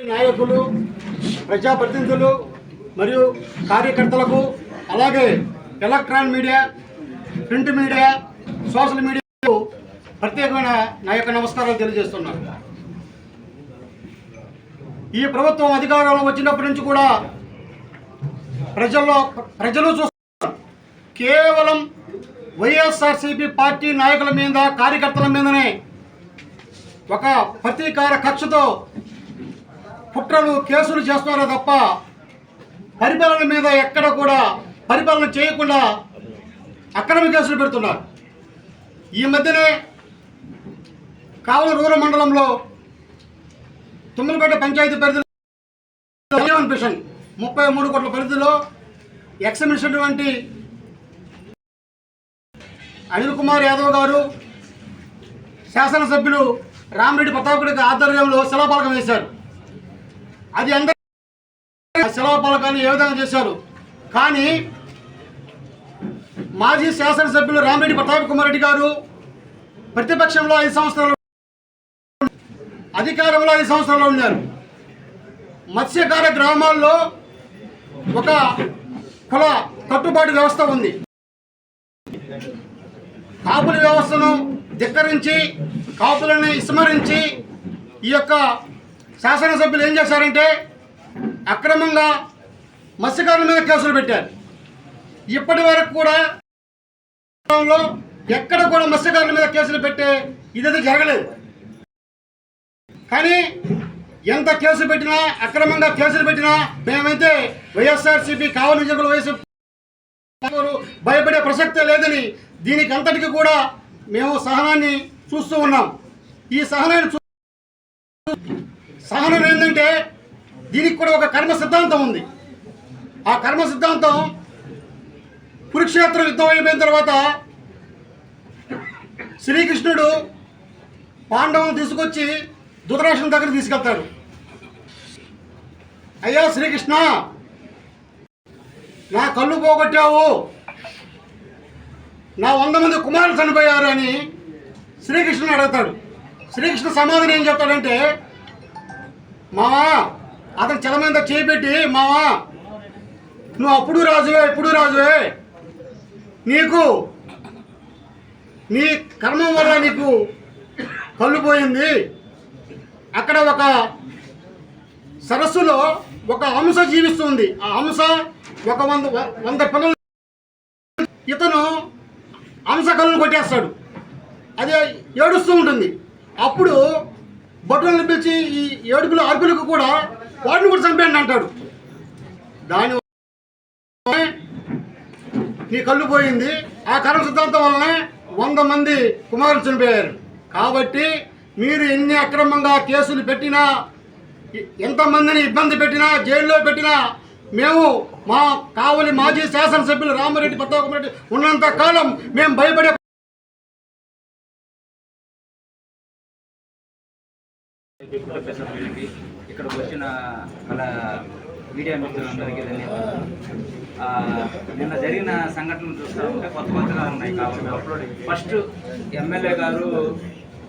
నాయకులు ప్రజాప్రతినిధులు మరియు కార్యకర్తలకు అలాగే electronic media print media social మీడియాకు ప్రత్యేకమైన నా యొక్క నమస్కారాలు తెలియజేస్తున్నాను. ఈ ప్రభుత్వం అధికారంలో వచ్చినప్పటి నుంచి కూడా ప్రజల్లో ప్రజలు చూస్తున్నారు. కేవలం వైఎస్ఆర్సీపీ పార్టీ నాయకుల మీద కార్యకర్తల మీదనే ఒక ప్రతీకార కక్షతో కుట్రలు కేసులు చేస్తున్నారే తప్ప పరిపాలన మీద ఎక్కడ కూడా పరిపాలన చేయకుండా అక్రమ కేసులు పెడుతున్నారు. ఈ మధ్యనే కావల రూరల్ మండలంలో తుమ్మలపేట పంచాయతీ పరిధిలో అనిపిస్తుంది. ముప్పై మూడు కోట్ల పరిధిలో ఎక్స్మిషన్ వంటి అనిల్ కుమార్ యాదవ్ గారు శాసనసభ్యులు రామిరెడ్డి ప్రతాపరెడ్డి ఆధ్వర్యంలో శిలాపాలకం వేశారు. అది అందరూ శిలాపాలకాన్ని ఏ విధంగా చేశారు? కానీ మాజీ శాసనసభ్యులు రామిరెడ్డి ప్రతాప్ కుమార్ రెడ్డి గారు ప్రతిపక్షంలో ఐదు సంవత్సరాలు అధికారంలో ఐదు సంవత్సరాలు ఉన్నారు. మత్స్యకార గ్రామాల్లో ఒక కుల కట్టుబాటు వ్యవస్థ ఉంది. కాపుల వ్యవస్థను ధిక్కరించి కాపులను విస్మరించి ఈ యొక్క శాసనసభ్యులు ఏం చేశారంటే అక్రమంగా మత్స్యకారుల మీద కేసులు పెట్టారు. ఇప్పటి వరకు కూడా ఎక్కడ కూడా మత్స్యకారుల మీద కేసులు పెట్టే ఇదైతే జరగలేదు. కానీ ఎంత కేసు పెట్టినా అక్రమంగా కేసులు పెట్టినా మేమైతే వైఎస్ఆర్సీపీ కావలి నిజకులు వైఎస్ఆర్ భయపడే ప్రసక్తే లేదని దీనికి అంతటికి కూడా మేము సహనాన్ని చూస్తూ ఉన్నాం. ఈ సహనాన్ని సహనం ఏంటంటే దీనికి కూడా ఒక కర్మ సిద్ధాంతం ఉంది. ఆ కర్మ సిద్ధాంతం కురుక్షేత్ర యుద్ధం అయిపోయిన తర్వాత శ్రీకృష్ణుడు పాండవం తీసుకొచ్చి ధృతరాష్ట్రం దగ్గర తీసుకెళ్తాడు అయ్యా శ్రీకృష్ణ నా కళ్ళు పోగొట్టావు. నా వంద మంది కుమారులు చనిపోయారు అని శ్రీకృష్ణుని అడుగుతాడు. శ్రీకృష్ణ సమాధానం ఏం చెప్తాడంటే మావా అతను చెల మీద చేపెట్టి మావా నువ్వు అప్పుడు రాజువే ఇప్పుడు రాజువే. నీకు నీ కర్మం వల్ల నీకు కళ్ళు పోయింది. అక్కడ ఒక సరస్సులో ఒక హంస జీవిస్తుంది. ఆ హంస ఒక వంద వంద పిల్లలు ఇతను హంస కళ్ళు కొట్టేస్తాడు. అది ఏడుస్తూ ఉంటుంది. అప్పుడు భటులను పిలిచి ఈ ఏడుపుల అర్పులకు కూడా వాడిని కూడా చంపేయండి అంటాడు. దాని నీ కళ్ళు పోయింది. ఆ కర్మ సిద్ధాంతం వల్లనే వంద మంది కుమారులు చనిపోయారు. కాబట్టి మీరు ఎన్ని అక్రమంగా కేసులు పెట్టినా ఎంతమందిని ఇబ్బంది పెట్టినా జైల్లో పెట్టినా మేము మా కావలి మాజీ శాసనసభ్యులు రామారెడ్డి ప్రతాప్ రెడ్డి ఉన్నంత కాలం మేము భయపడే ఇక్కడికి వచ్చిన మన మీడియా మిత్రులందరికీ ధన్యవాదాలు. ఆ, నిన్న జరిగిన సంఘటనలు చూస్తూ ఉంటే కొత్త కొత్తగా ఉన్నాయి కాబట్టి. ఫస్ట్ ఎమ్మెల్యే గారు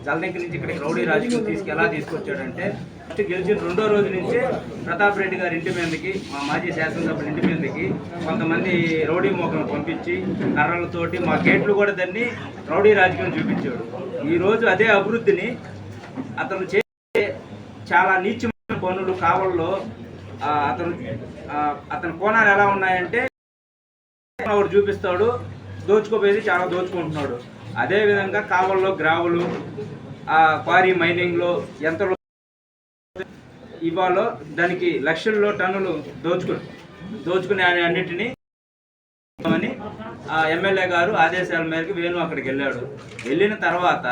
జలదంకి నుంచి ఇక్కడికి రౌడీ రాజకీయం తీసుకు ఎలా తీసుకొచ్చాడంటే ఫస్ట్ గెలిచిన రెండో రోజు నుంచే ప్రతాప్ రెడ్డి గారి ఇంటి మీదకి మా మాజీ శాసనసభ్యుల ఇంటి మీదకి కొంతమంది రౌడీ మోకలను పంపించి కర్రలతోటి మా గేట్లు కూడా దాన్ని రౌడీ రాజకీయం చూపించాడు. ఈరోజు అదే అభివృద్ధిని అతను చేసే చాలా నీచమైన పనులు కావల్లో అతను అతని కోణాలు ఎలా ఉన్నాయంటే వాడు చూపిస్తాడు దోచుకోపోయేది చాలా దోచుకుంటున్నాడు. అదేవిధంగా కావల్లో గ్రావులు ఆ క్వారీ మైనింగ్లో ఎంత ఇవాళ దానికి లక్షల్లో టన్నులు దోచుకు దోచుకునే అన్నిటినీ అని ఆ ఎమ్మెల్యే గారు ఆదేశాల మేరకు వేణు అక్కడికి వెళ్ళాడు. వెళ్ళిన తర్వాత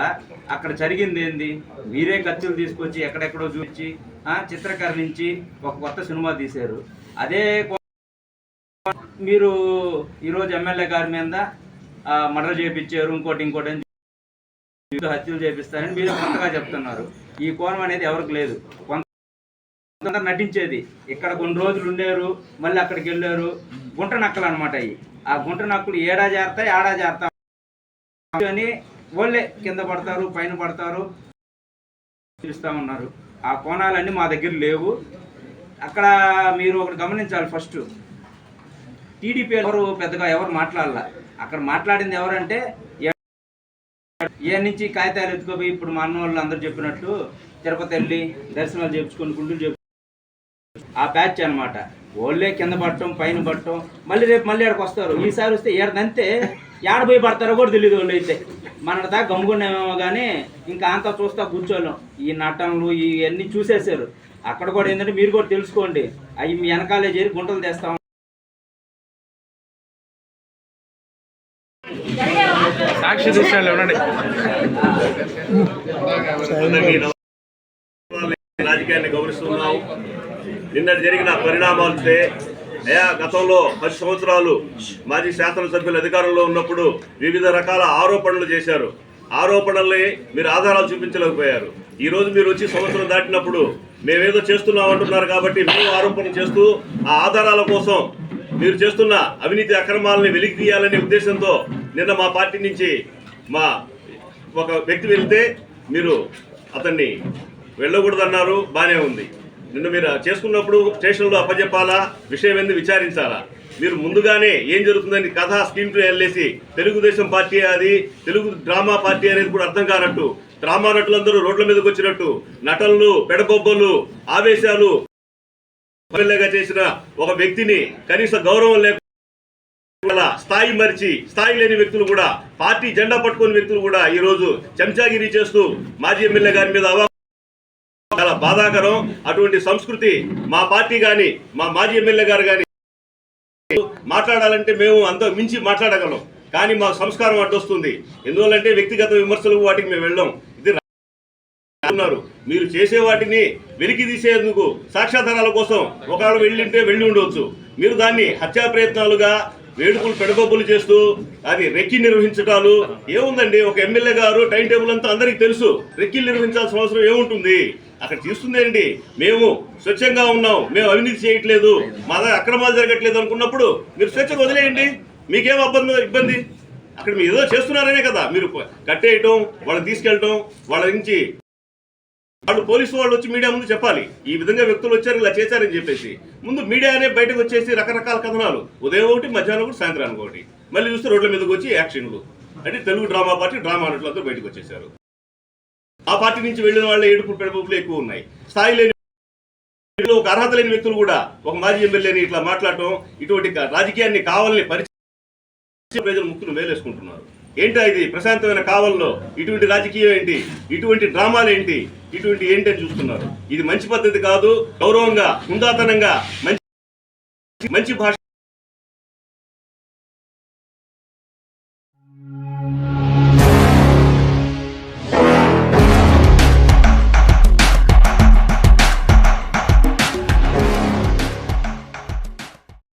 అక్కడ జరిగింది ఏంది? మీరే ఖర్చులు తీసుకొచ్చి ఎక్కడెక్కడో చూపించి చిత్రకరణించి చిత్రీకరించి ఒక కొత్త సినిమా తీశారు. అదే కో- మీరు ఈరోజు ఎమ్మెల్యే గారి మీద మర్డర్ చేపించారు ఇంకోటి ఇంకోటి అని హత్యలు చేపిస్తారని మీరు కొంతగా చెప్తున్నారు. ఈ కోణం అనేది ఎవరికి లేదు. కొంత నటించేది. ఇక్కడ కొన్ని రోజులు ఉండేరు మళ్ళీ అక్కడికి వెళ్ళారు. గుంట నక్కలు అనమాట అవి. ఆ గుంట నక్కలు ఏడా చేరతాయి ఆడా చేరతా అని వాళ్ళే కింద పడతారు పైన పడతారు. చూస్తూ ఉన్నారు. ఆ కోణాలన్నీ మా దగ్గర లేవు. అక్కడ మీరు ఒకటి గమనించాలి ఫస్ట్. టీడీపీ ఎవరు పెద్దగా ఎవరు మాట్లాడాల. అక్కడ మాట్లాడింది ఎవరంటే ఏ నుంచి కాగితాలు ఎత్తుకోపోయి ఇప్పుడు మా అన్న వాళ్ళు అందరూ చెప్పినట్లు తిరుపతి వెళ్ళి దర్శనాలు చేపించుకొని గుంటూరు చెప్పు ఆ బ్యాచ్ అన్నమాట. ఓళ్ళే కింద పడటం పైన పడటం మళ్ళీ రేపు మళ్ళీ ఆడికి వస్తారు. ఈసారి వస్తే ఏడదంతే ఏడ పోయి పడతారో కూడా తెలియదు వాళ్ళు అయితే. మన దా గమ్ముకున్నామేమో కానీ ఇంకా అంతా చూస్తా కూర్చోలేం. ఈ నటనలు ఇవన్నీ చూసేసారు అక్కడ కూడా ఏంటంటే మీరు కూడా తెలుసుకోండి. అవి మీ వెనకాలే చేరి గుంటలు తెస్తాం. సాక్షి దృశ్యాలు ఉండండి. రాజకీయాన్ని గౌరవిస్తున్నాం. నిన్న జరిగిన పరిణామాలు అయా గతంలో పది సంవత్సరాలు మాజీ శాసనసభ్యులు అధికారంలో ఉన్నప్పుడు వివిధ రకాల ఆరోపణలు చేశారు. ఆరోపణల్ని మీరు ఆధారాలు చూపించలేకపోయారు. ఈ రోజు మీరు వచ్చి సంవత్సరం దాటినప్పుడు మేమేదో చేస్తున్నాం అంటున్నారు కాబట్టి మేము ఆరోపణ చేస్తూ ఆ ఆధారాల కోసం మీరు చేస్తున్న అవినీతి అక్రమాలని వెలికి తీయాలనే ఉద్దేశంతో నిన్న మా పార్టీ నుంచి మా ఒక వ్యక్తి వెళ్తే మీరు అతన్ని వెళ్ళకూడదన్నారు బాగానే ఉంది. నిన్ను మీరు చేసుకున్నప్పుడు స్టేషన్లో అప్పచెప్పాలా విషయం ఏంది విచారించాలా? మీరు ముందుగానే ఏం జరుగుతుందని కథ స్క్రీన్ ప్లే వెళ్ళేసి తెలుగుదేశం పార్టీ అది తెలుగు డ్రామా పార్టీ అనేది కూడా అర్థం కానట్టు డ్రామా నటులందరూ రోడ్ల మీదకి వచ్చినట్టు నటనలు పెడబొబ్బలు ఆవేశాలు చేసిన ఒక వ్యక్తిని కనీస గౌరవం లేక స్థాయి మరిచి స్థాయి లేని వ్యక్తులు కూడా పార్టీ జెండా పట్టుకుని వ్యక్తులు కూడా ఈ రోజు చెంచాగిరి చేస్తూ మాజీ ఎమ్మెల్యే గారి మీద చాలా బాధాకరం. అటువంటి సంస్కృతి మా పార్టీ గాని మా మాజీ ఎమ్మెల్యే గారు గాని మాట్లాడాలంటే మేము అంత మించి మాట్లాడగలం. కానీ మా సంస్కారం అడ్డొస్తుంది ఎందువల్లంటే వ్యక్తిగత విమర్శలు వాటికి మేము వెళ్ళాం. ఇది ఉన్నారు. మీరు చేసే వాటిని వెలికి తీసేందుకు సాక్ష్యాధారాల కోసం ఒకవేళ వెళ్ళింటే వెళ్ళి ఉండవచ్చు మీరు దాన్ని హత్యా ప్రయత్నాలుగా వేడుకలు పెడగొబ్బులు చేస్తూ అది రెక్కి నిర్వహించటాలు. ఏముందండి? ఒక ఎమ్మెల్యే గారు టైం టేబుల్ అంతా అందరికీ తెలుసు. రెక్కిలు నిర్వహించాల్సిన అవసరం ఏముంటుంది? అక్కడ తీస్తుందేంటి మేము స్వచ్ఛంగా ఉన్నాం. మేము అవినీతి చేయట్లేదు. మా దగ్గర అక్రమాలు జరగట్లేదు అనుకున్నప్పుడు మీరు స్వేచ్ఛగా వదిలేయండి. మీకేం అబ్బంది ఇబ్బంది? అక్కడ మీరు ఏదో చేస్తున్నారనే కదా. మీరు కట్టేయటం వాళ్ళని తీసుకెళ్ళటం వాళ్ళ నుంచి వాళ్ళు పోలీసు వాళ్ళు వచ్చి మీడియా ముందు చెప్పాలి. ఈ విధంగా వ్యక్తులు వచ్చారు ఇలా చేశారని చెప్పేసి. ముందు మీడియానే బయటకు వచ్చేసి రకరకాల కథనాలు. ఉదయం ఒకటి మధ్యాహ్నం ఒకటి సాయంత్రానికి ఒకటి. మళ్ళీ చూస్తే రోడ్ల మీదకి వచ్చి యాక్షన్లు. అంటే తెలుగు డ్రామా పార్టీ డ్రామా నటులతో బయటకు వచ్చేసారు ఆ పార్టీ నుంచి వెళ్ళిన వాళ్ళ ఏడుపు పెడబులు ఎక్కువ ఉన్నాయి. స్థాయి లేని ఒక అర్హత లేని వ్యక్తులు కూడా ఒక మాజీ ఎమ్మెల్యేని ఇట్లా మాట్లాడటం ఇటువంటి రాజకీయాన్ని కావాలని పరిచయం ప్రజలు ముక్కును వేలేసుకుంటున్నారు. ఏంటా ఇది? ప్రశాంతమైన కావల్లో ఇటువంటి రాజకీయం ఏంటి? ఇటువంటి డ్రామాలు ఏంటి? ఇటువంటి ఏంటని చూస్తున్నారు. ఇది మంచి పద్ధతి కాదు గౌరవంగా హుందాతనంగా మంచి మంచి భాష